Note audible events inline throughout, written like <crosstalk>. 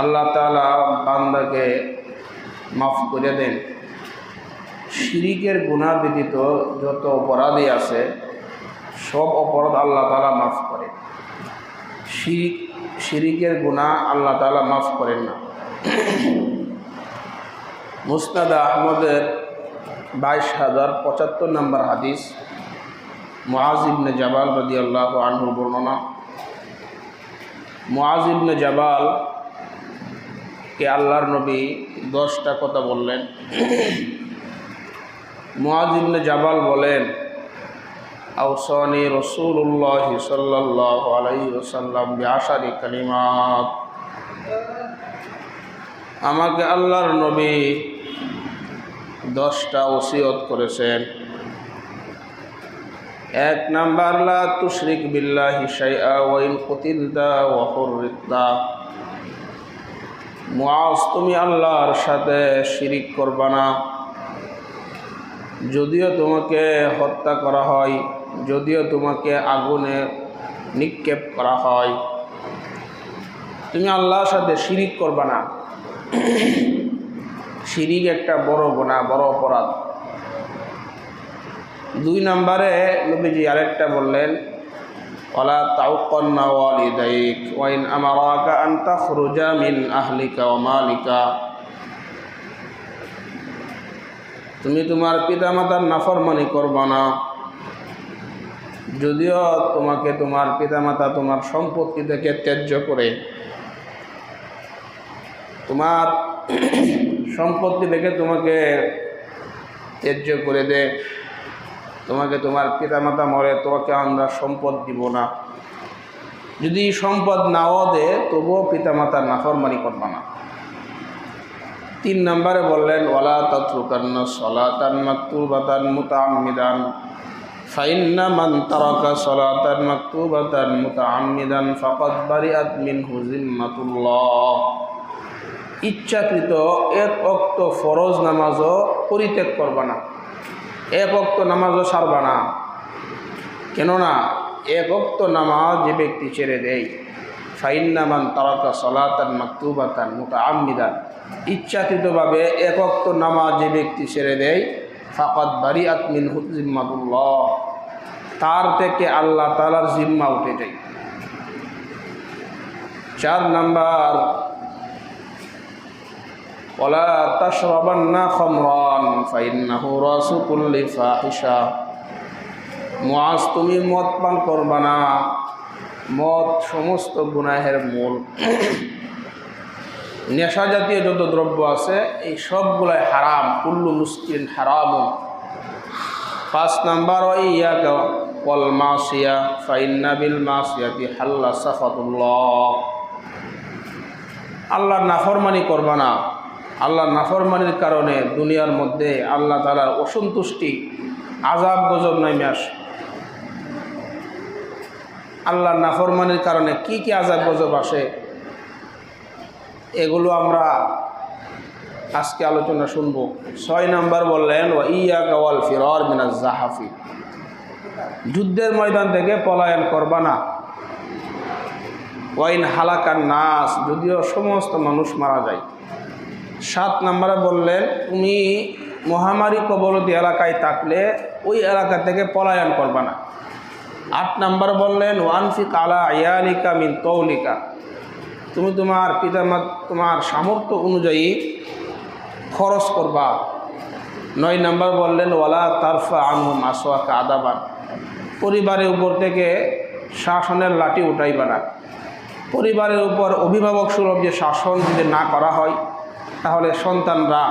আল্লাহ তালা বান্দাকে মাফ করে দেন। শিরিকের গুণা ব্যতীত যত অপরাধী আছে, সব অপরাধ আল্লাহ তালা মাফ করে শিরিক, শিরিকের গুণা আল্লাহ তালা মাফ করেন না। মুস্তাদ আহমদের বাইশ হাজার পঁচাত্তর নম্বর হাদিস, মুআজ ইবনে জাবাল রদি আল্লাহ আনহুর বর্ণনা। মুআজ ইবনে জাবাল কে আল্লাহর নবী দশটা কথা বললেন। মুআজ ইবনে জাবাল বলেন আউসানি রসুল্লাহ সাল্লাহ বিআশারি কালিমাত। আমাকে আল্লাহর নবী দশটা ওসিয়ত করেছেন। এক নাম্বার, লা তুশরিক বিল্লাহি শাইআ ওয়া ইন কুতিলতা ওয়া মুআজ, তুমি আল্লাহর সাথে শিরিক করবা না। যদিও তোমাকে হত্যা করা হয়, যদিও তোমাকে আগুনে নিক্ষেপ করা হয়। তুমি আল্লাহর সাথে শিরিক করবা না। শিরিক একটা বড় গোনা বড় অপরাধ। দুই নম্বরে নবীজি আরেকটা বললেন তাউকন্না ওয়ালিদাইক ওয়াইন আমারাকা আন তাখরুজা মিন আহলিকা ওয়া মালিকা। তুমি তোমার নাফরমানি করবা না। যদিও তোমাকে তোমার পিতামাতা তোমার সম্পত্তি থেকে ত্যায্য করে, তোমার <clears throat> সম্পত্তি থেকে তোমাকে ত্যায্য করে দে তোমাকে তোমার পিতামাতা মরে, তোমাকে আমরা সম্পদ দিব না। যদি সম্পদ নাও দে, তবুও পিতামাতার নাফরমানি করবা না। তিন নম্বরে বললেন ওলা তত্রুকান্ন সলাতান মাকতুবাতান মুতাআম্মিদান। ফাইন্না মান তারাকা সলাতান মাকতুবাতান মুতাআম্মিদান ফাকাদ বারিআত মিনহু জিম্মাতুল্লাহ ইচ্ছাকৃত এক অক্ত ফরজ নামাজও পরিত্যাগ করবা না। এক অক্ত নামাজও সারবা না। কেননা, এক অক্ত নামাজ যে ব্যক্তি ছেড়ে দেয়, ফাইন্নামান তারাকা সলাতান মাকতুবাতান মুতা আমিদান ইচ্ছাকৃতভাবে এক অক্ত নামাজ যে ব্যক্তি ছেড়ে দেয় ফাকাত বারি আতমিন জিম্মাতুল্লাহ। তার থেকে আল্লাহ তালার জিম্মা উঠে যায়। চার নাম্বার ওলা তাশরাবান্না খামরান, ফাইন্নাহু রাসু কুল্লি ফাহিশা। মুআজ, তুমি মদ পান করবা না। মদ সমস্ত গুনাহের মূল। নেশা জাতীয় যত দ্রব্য আছে, এই সবগুলাই হারাম। কুল্লু মুসকিন হারাম। পাঁচ নাম্বার ইয়া কল মাসিয়া, ফাইন্না বিল মাসিয়াতি হাল্লা সাফাতুল্লাহ। আল্লাহর নাফরমানি করবা না। আল্লাহর নাফরমানির কারণে দুনিয়ার মধ্যে আল্লাহ তালার অসন্তুষ্টি আজাব গজব নামে আসে। আল্লাহ নাফরমানির কারণে কি কি আজাব গজব আসে, এগুলো আমরা আজকে আলোচনা শুনব। ছয় নাম্বার বললেন ও ইয়া কাওয়াল ফিরর মিনাজ জাহাফি। যুদ্ধের ময়দান থেকে পলায়ন করবা না। ওয়াইন হালাকার নাস, যদিও সমস্ত মানুষ মারা যায়। সাত নম্বরে বললেন, তুমি মহামারী কবলতি এলাকায় থাকলে ওই এলাকা থেকে পলায়ন করবা না। আট নম্বর বললেন ওয়ানফি কালা আয়ালিকা মিন তৌলিকা তুমি তোমার পিতামাত তোমার সামর্থ্য অনুযায়ী খরচ করবা। নয় নম্বর বললেন, ওয়ালা তারফা আনহুম আসোয়াকা আদাবান। পরিবারের উপর থেকে শাসনের লাঠি উঠাইবা না। পরিবারের উপর অভিভাবক সুলভ যে শাসন যদি না করা হয় তাহলে সন্তানরা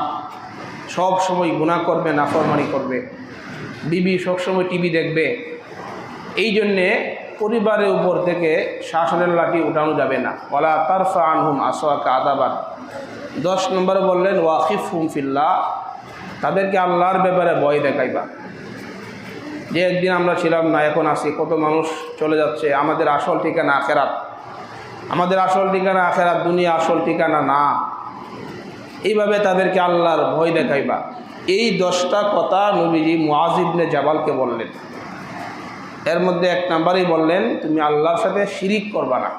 সব সময় গুণা করবে, নাফরমানি করবে। বিবি সবসময় টিভি দেখবে। এই জন্যে পরিবারের উপর থেকে শাসনের লাঠি উঠানো যাবে না। ওলা তারফা আনহুম আসোয়াকা আদাবান দশ নম্বরে বললেন ওয়াকিফ হুম ফিল্লা তাদেরকে আল্লাহর ব্যাপারে ভয় দেখাইবা। যে একদিন আমরা ছিলাম না, এখন আসি কত মানুষ চলে যাচ্ছে। আমাদের আসল ঠিকানা আখেরাত। আমাদের আসল ঠিকানা আখেরাত দুনিয়া আসল ঠিকানা না। এইভাবে তাদেরকে আল্লাহর ভয় দেখাইবা। এই দশটা কথা নবীজি মুআজিবনে জাবালকে বললেন। এর মধ্যে এক নাম্বারই বললেন, তুমি আল্লাহর সাথে শিরিক করবা না।